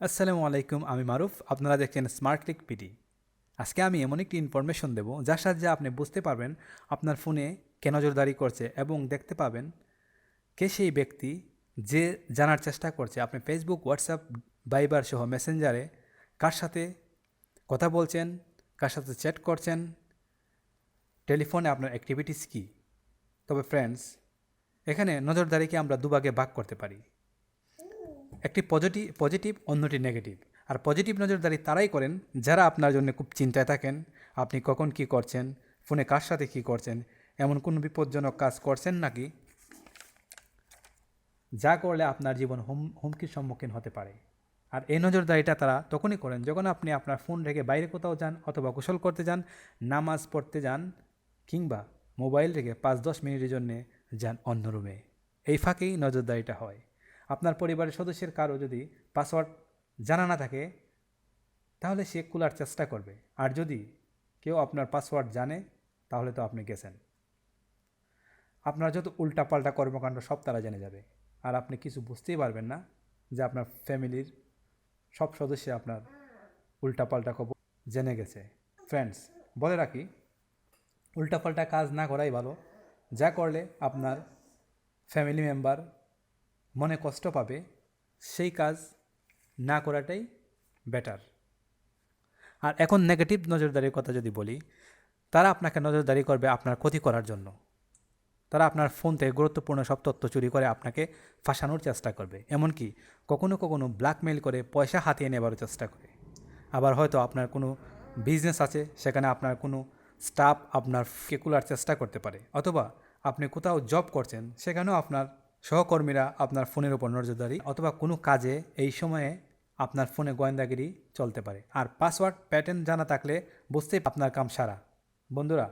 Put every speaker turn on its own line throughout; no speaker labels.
আসসালামু আলাইকুম, আমি মারুফ, আপনারা দেখছেন স্মার্ট ক্লিক পিডি আজকে আমি এমন একটি ইনফরমেশন দেব, যার সাহায্যে আপনি বুঝতে পারবেন আপনার ফোনে কে নজরদারি করছে এবং দেখতে পাবেন কে সেই ব্যক্তি যে জানার চেষ্টা করছে। আপনি ফেসবুক হোয়াটসঅ্যাপ ভাইবার সহ মেসেঞ্জারে কার সাথে কথা বলছেন, কার সাথে চ্যাট করছেন টেলিফোনে আপনার অ্যাক্টিভিটিস কী? তবে ফ্রেন্ডস এখানে নজরদারিকে আমরা দুভাগে ভাগ করতে পারি। একটি পজিটিভ পজিটিভ অন্যটি নেগেটিভ আর পজিটিভ নজরদারি তারাই করেন যারা আপনার জন্য খুব চিন্তায় থাকেন। আপনি কখন কি করছেন? ফোনে কার সাথে কি করছেন? এমন কোনো বিপজ্জনক কাজ করছেন নাকি? যা করলে আপনার জীবন হুম, হুমকির সম্মুখীন হতে পারে। আর এই নজরদারিটা তারা তখনই করেন যখন আপনি আপনার ফোন রেখে বাইরে কোথাও যান অথবা গোসল করতে যান, নামাজ পড়তে যান কিংবা মোবাইল রেখে পাঁচ দশ মিনিটের জন্যে যান অন্য রুমে। এই ফাঁকেই নজরদারিটা হয়। আপনার পরিবারের সদস্যের কারও যদি পাসওয়ার্ড জানা না থাকে, তাহলে সে খোলার চেষ্টা করবে। আর যদি কেউ আপনার পাসওয়ার্ড জানে, তাহলে তো আপনি গেছেন। আপনার যত উল্টাপাল্টা কর্মকাণ্ড, সব তারা জেনে যাবে। আর আপনি কিছু বুঝতেই পারবেন না যে আপনার ফ্যামিলির সব সদস্য আপনার উল্টাপাল্টা খবর জেনে গেছে। ফ্রেন্ডস বলে রাখি, উল্টাপাল্টা কাজ না করাই ভালো। যা করলে আপনার ফ্যামিলি মেম্বার মনে কষ্ট পাবে, সেই কাজ না করাটাই বেটার আর এখন নেগেটিভ নজরদারির কথা যদি বলি, তারা আপনাকে নজরদারি করবে আপনার ক্ষতি করার জন্য। তারা আপনার ফোন থেকে গুরুত্বপূর্ণ সব তথ্য চুরি করে আপনাকে ফাঁসানোর চেষ্টা করবে। এমনকি কখনো কখনো ব্ল্যাকমেইল করে পয়সা হাতিয়ে নেবার চেষ্টা করে। আবার হয়তো আপনার কোনো বিজনেস আছে, সেখানে আপনার কোনো স্টাফ আপনার কেকুলার চেষ্টা করতে পারে। অথবা আপনি কোথাও জব করছেন, সেখানেও আপনার সহকর্মীরা আপনার ফোনের উপর নজরদারি অথবা কোনো কাজে এই সময়ে আপনার ফোনে গোয়েন্দাগিরি চলতে পারে। আর পাসওয়ার্ড, প্যাটার্ন জানা থাকলে বুঝতেই আপনার কাম সারা। বন্ধুরা,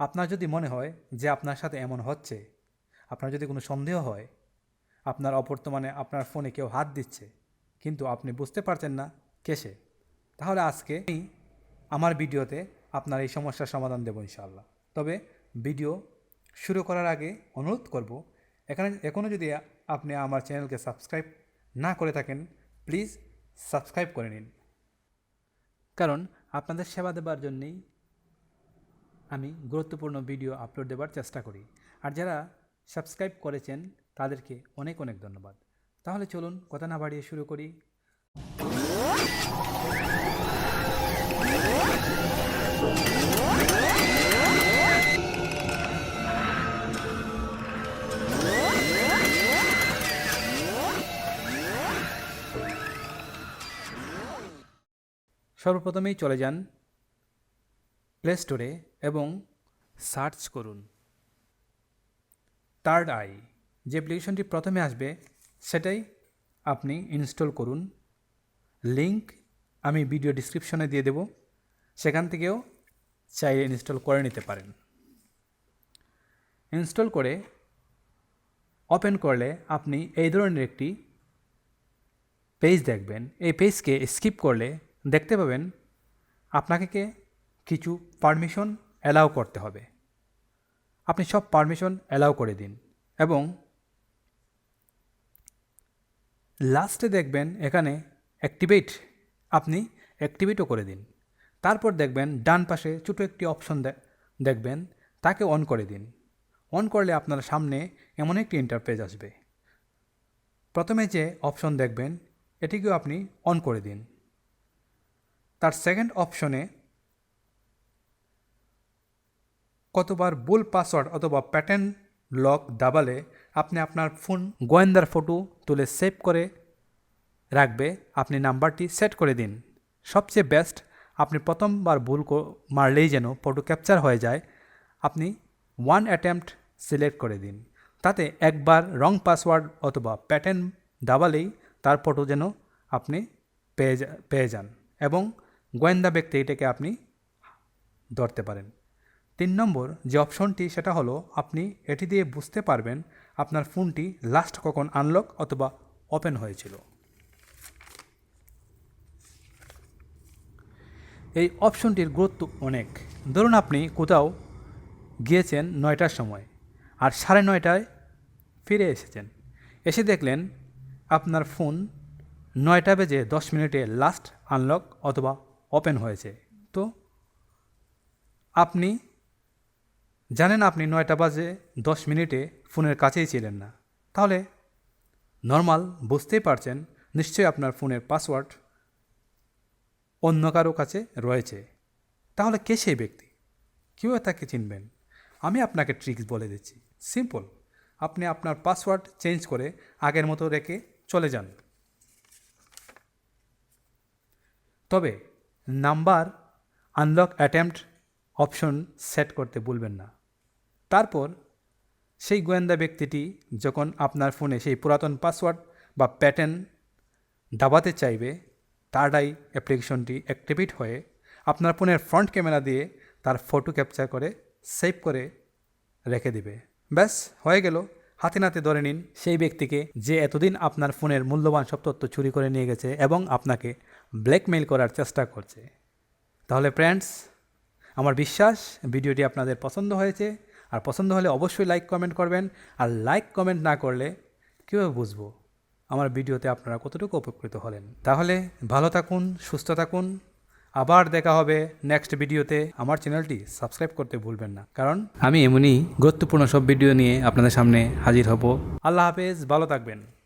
আপনার যদি মনে হয় যে আপনার সাথে এমন হচ্ছে, আপনার যদি কোনো সন্দেহ হয়, আপনার অবর্তমানে আপনার ফোনে কেউ হাত দিচ্ছে, কিন্তু আপনি বুঝতে পারছেন না কেসে, তাহলে আজকে আমি আমার ভিডিওতে আপনার এই সমস্যার সমাধান দেবো ইনশাআল্লাহ। তবে ভিডিও শুরু করার আগে অনুরোধ করব এখানে এখনও যদি আপনি আমার চ্যানেলকে সাবস্ক্রাইব না করে থাকেন, প্লিজ সাবস্ক্রাইব করে নিন। কারণ আপনাদের সেবা দেবার জন্যেই আমি গুরুত্বপূর্ণ ভিডিও আপলোড দেবার চেষ্টা করি। আর যারা সাবস্ক্রাইব করেছেন, তাদেরকে অনেক অনেক ধন্যবাদ। তাহলে চলুন কথা না বাড়িয়ে শুরু করি। সর্বপ্রথমেই চলে যান প্লে স্টোরে এবং সার্চ করুন। থার্ড আই যে অ্যাপ্লিকেশনটি প্রথমে আসবে, সেটাই আপনি ইনস্টল করুন। লিংক আমি ভিডিও ডিসক্রিপশনে দিয়ে দেব। সেখান থেকেও চাইলে ইনস্টল করে নিতে পারেন। ইনস্টল করে ওপেন করলে আপনি এই ধরনের একটি পেজ দেখবেন। এই পেজকে স্কিপ করলে দেখতে পাবেন, আপনাকে কিছু পারমিশন অ্যালাউ করতে হবে। আপনি সব পারমিশন অ্যালাউ করে দিন এবং লাস্টে দেখবেন এখানে অ্যাক্টিভেট আপনি অ্যাক্টিভেটও করে দিন। তারপর দেখবেন ডান পাশে ছোটো একটি অপশন দেখবেন, তাকে অন করে দিন। অন করলে আপনার সামনে এমন একটি ইন্টারপেজ আসবে। প্রথমে যে অপশন দেখবেন, এটিকেও আপনি অন করে দিন। তার সেকেন্ড অপশনে কতবার ভুল পাসওয়ার্ড অথবা প্যাটার্ন লক দাবালে আপনি আপনার ফোন গোয়েন্দার ফটো তুলে সেভ করে রাখবে। আপনি নাম্বারটি সেট করে দিন। সবচেয়ে বেস্ট আপনি প্রথমবার ভুল মারলেই যেন ফটো ক্যাপচার হয়ে যায়, আপনি ওয়ান অ্যাটেম্পট সিলেক্ট করে দিন। তাতে একবার রং পাসওয়ার্ড অথবা প্যাটার্ন দাবালেই তার ফটো যেন আপনি পেয়ে পেয়ে যান। এবং গোয়েন্দা ব্যক্তি এটাকে আপনি ধরতে পারেন। তিন নম্বর যে অপশনটি সেটা হলো আপনি এটি দিয়ে বুঝতে পারবেন আপনার ফোনটি লাস্ট কখন আনলক অথবা ওপেন হয়েছিল। এই অপশনটির গুরুত্ব অনেক। ধরুন আপনি কোথাও গিয়েছেন নয়টার সময় আর সাড়ে নয়টায় ফিরে এসেছেন। এসে দেখলেন আপনার ফোন নয়টা বেজে দশ মিনিটে লাস্ট আনলক অথবা ওপেন হয়েছে। তো আপনি, জানেন আপনি নয়টা বাজে দশ মিনিটে ফোনের কাছেই ছিলেন না। তাহলে নর্মাল বুঝতেই পারছেন, নিশ্চয়ই আপনার ফোনের পাসওয়ার্ড অন্য কারও কাছে রয়েছে। তাহলে কে সেই ব্যক্তি? কেউ তাকে চিনবেন। আমি আপনাকে ট্রিক্স বলে দিচ্ছি। সিম্পল আপনি আপনার পাসওয়ার্ড চেঞ্জ করে আগের মতো রেখে চলে যান। তবে number unlock attempt option set করতে ভুলবেন না। তারপর, সেই গোয়েন্দা ব্যক্তিটি যখন আপনার ফোনে সেই পুরাতন পাসওয়ার্ড বা প্যাটার্ন দাবাতে চাইবে তারটাই অ্যাপ্লিকেশনটি অ্যাক্টিভেট হয়ে আপনার ফোনের ফ্রন্ট ক্যামেরা দিয়ে তার ফটো ক্যাপচার করে সেভ করে রেখে দিবে। ব্যাস, হয়ে গেল। হাতে নাতে ধরে নিন, সেই ব্যক্তিকে যে এতদিন আপনার ফোনের মূল্যবান সব তথ্য চুরি করে নিয়ে গেছে এবং আপনাকে ব্ল্যাকমেইল করার চেষ্টা করছে। তাহলে ফ্রেন্ডস আমার বিশ্বাস, ভিডিওটি আপনাদের পছন্দ হয়েছে। আর পছন্দ হলে অবশ্যই লাইক কমেন্ট করবেন। আর লাইক কমেন্ট না করলে কীভাবে বুঝব আমার ভিডিওতে আপনারা কতটুকু উপকৃত হলেন? তাহলে ভালো থাকুন, সুস্থ থাকুন। আবার দেখা হবে নেক্সট ভিডিওতে। আমার চ্যানেলটি সাবস্ক্রাইব করতে ভুলবেন না। কারণ আমি এমনই গুরুত্বপূর্ণ সব ভিডিও নিয়ে আপনাদের সামনে হাজির হব। আল্লাহ হাফেজ, ভালো থাকবেন।